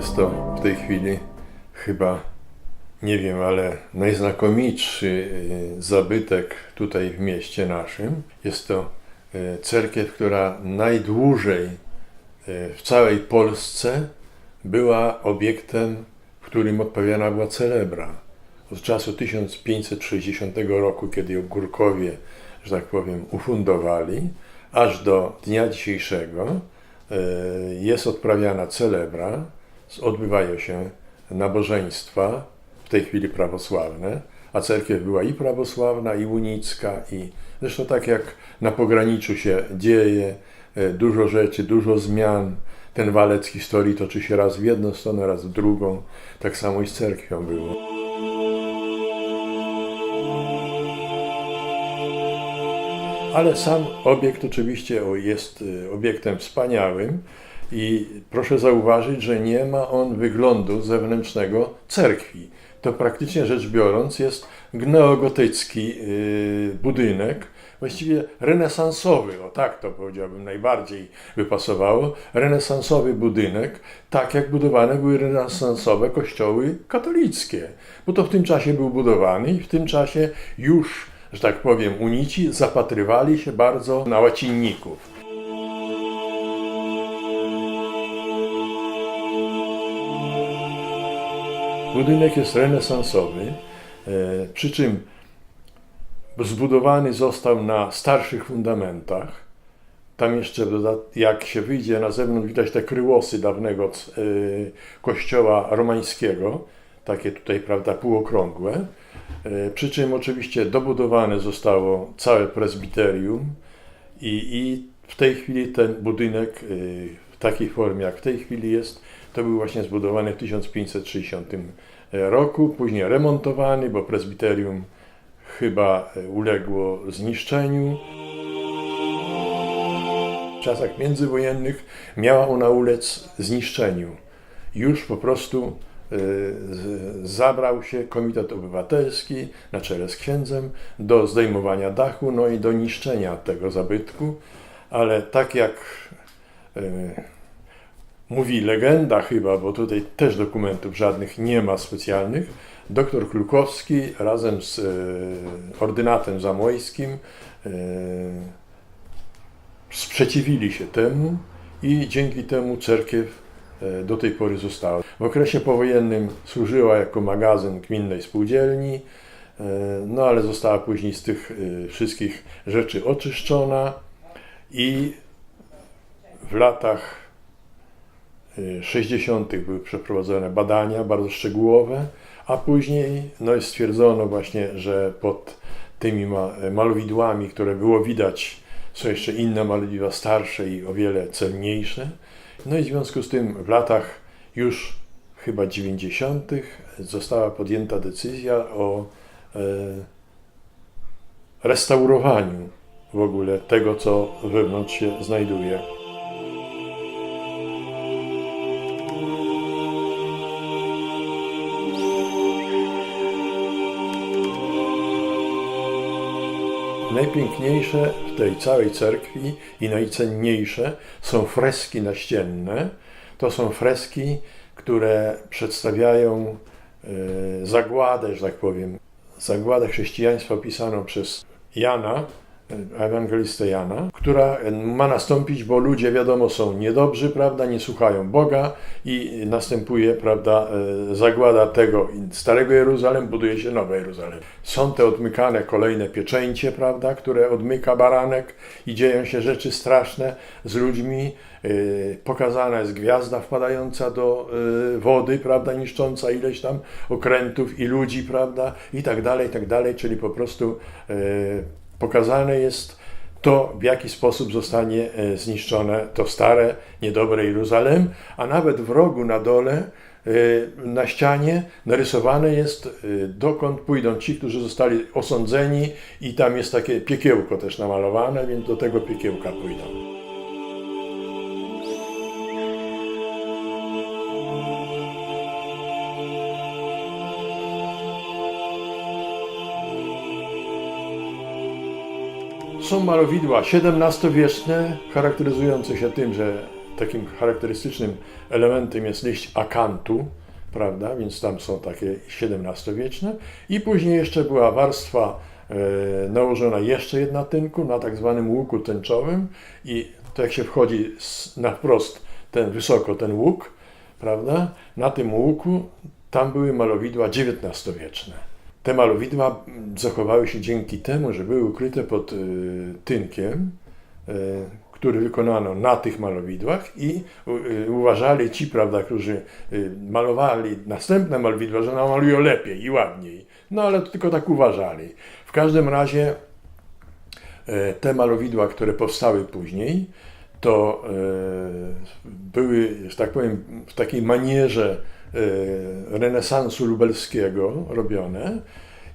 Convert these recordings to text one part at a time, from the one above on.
Jest to w tej chwili chyba, nie wiem, ale najznakomitszy y, zabytek tutaj w mieście naszym. Jest to y, cerkiew, która najdłużej y, w całej Polsce była obiektem, w którym odpowiadana była celebra. Od czasu 1560 roku, kiedy ją Górkowie, że tak powiem, ufundowali, aż do dnia dzisiejszego jest odprawiana celebra, odbywają się nabożeństwa, w tej chwili prawosławne, a cerkiew była i prawosławna, i unicka, i zresztą tak jak na pograniczu się dzieje, e, dużo rzeczy, dużo zmian. Ten walec historii toczy się raz w jedną stronę, raz w drugą. Tak samo i z cerkwią było. Ale sam obiekt oczywiście jest y, obiektem wspaniałym i proszę zauważyć, że nie ma on wyglądu zewnętrznego cerkwi. To praktycznie rzecz biorąc jest neogotycki y, budynek, właściwie renesansowy, o tak to powiedziałbym najbardziej by pasowało, renesansowy budynek, tak jak budowane były renesansowe kościoły katolickie, bo to w tym czasie był budowany i w tym czasie już że tak powiem, unici zapatrywali się bardzo na łacinników. Budynek jest renesansowy, e, przy czym zbudowany został na starszych fundamentach. Tam jeszcze, jak się wyjdzie na zewnątrz, widać te kryłosy dawnego e, kościoła romańskiego, takie tutaj, prawda, półokrągłe. E, Przy czym oczywiście dobudowane zostało całe prezbiterium i, i w tej chwili ten budynek takiej formie, jak w tej chwili jest, to był właśnie zbudowany w 1560 roku, później remontowany, bo prezbiterium chyba e, uległo zniszczeniu. W czasach międzywojennych miała ona ulec zniszczeniu. Już po prostu e, zabrał się Komitet Obywatelski na czele z księdzem do zdejmowania dachu, no i do niszczenia tego zabytku, ale tak jak e, mówi legenda chyba, bo tutaj też dokumentów żadnych nie ma specjalnych, doktor Klukowski razem z e, ordynatem zamojskim e, sprzeciwili się temu i dzięki temu cerkiew e, do tej pory została. W okresie powojennym służyła jako magazyn gminnej spółdzielni, e, no ale została później z tych e, wszystkich rzeczy oczyszczona i w latach e, 60. były przeprowadzone badania bardzo szczegółowe, a później no, stwierdzono właśnie, że pod tymi ma- malowidłami, które było widać, są jeszcze inne malowidła starsze i o wiele celniejsze. No i w związku z tym w latach już chyba 90. została podjęta decyzja o e, restaurowaniu w ogóle tego, co wewnątrz się znajduje. Najpiękniejsze w tej całej cerkwi i najcenniejsze są freski naścienne. To są freski, które przedstawiają e, zagładę, że tak powiem, zagładę chrześcijaństwa opisaną przez Jana, ewangelistę Jana, która ma nastąpić, bo ludzie, wiadomo, są niedobrzy, prawda, nie słuchają Boga i następuje, prawda, e, zagłada tego starego Jeruzalem, buduje się nowe Jeruzalem. Są te odmykane kolejne pieczęcie, prawda, które odmyka baranek i dzieją się rzeczy straszne z ludźmi. E, Pokazana jest gwiazda wpadająca do e, wody, prawda, niszcząca ileś tam okrętów i ludzi, prawda, i tak dalej, i tak dalej, czyli po prostu pokazane jest to, w jaki sposób zostanie e, zniszczone to stare, niedobre Jeruzalem, a nawet w rogu na dole, e, na ścianie narysowane jest, e, dokąd pójdą ci, którzy zostali osądzeni i tam jest takie piekiełko też namalowane, więc do tego piekiełka pójdą. Są malowidła XVII-wieczne, charakteryzujące się tym, że takim charakterystycznym elementem jest liść akantu, prawda? Więc tam są takie XVII-wieczne. I później jeszcze była warstwa e, nałożona jeszcze jedna tynku na tak zwanym łuku tęczowym i to jak się wchodzi na wprost ten wysoko ten łuk, prawda? Na tym łuku tam były malowidła XIX-wieczne. Te malowidła zachowały się dzięki temu, że były ukryte pod y, tynkiem, y, który wykonano na tych malowidłach i y, uważali ci, prawda, którzy malowali następne malowidła, że namalują lepiej i ładniej. No ale to tylko tak uważali. W każdym razie e, te malowidła, które powstały później, to e, były, tak powiem, w takiej manierze e, renesansu lubelskiego robione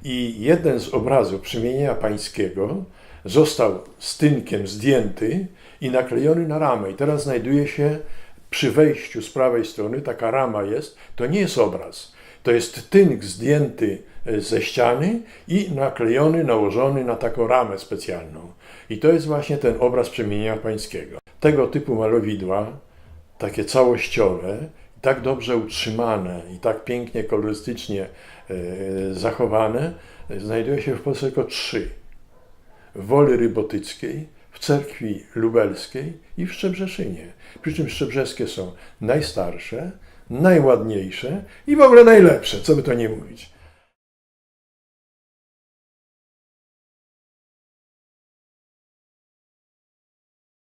i jeden z obrazów Przemienienia Pańskiego został z tynkiem zdjęty i naklejony na ramę. I teraz znajduje się przy wejściu z prawej strony, taka rama jest, to nie jest obraz. To jest tynk zdjęty e, ze ściany i naklejony, nałożony na taką ramę specjalną. I to jest właśnie ten obraz Przemienienia Pańskiego. Tego typu malowidła, takie całościowe, tak dobrze utrzymane i tak pięknie kolorystycznie e, zachowane, znajduje się w Polsce tylko trzy. W Woli Rybotyckiej, w Cerkwi Lubelskiej i w Szczebrzeszynie. Przy czym Szczebrzeskie są najstarsze, najładniejsze i w ogóle najlepsze, co by to nie mówić.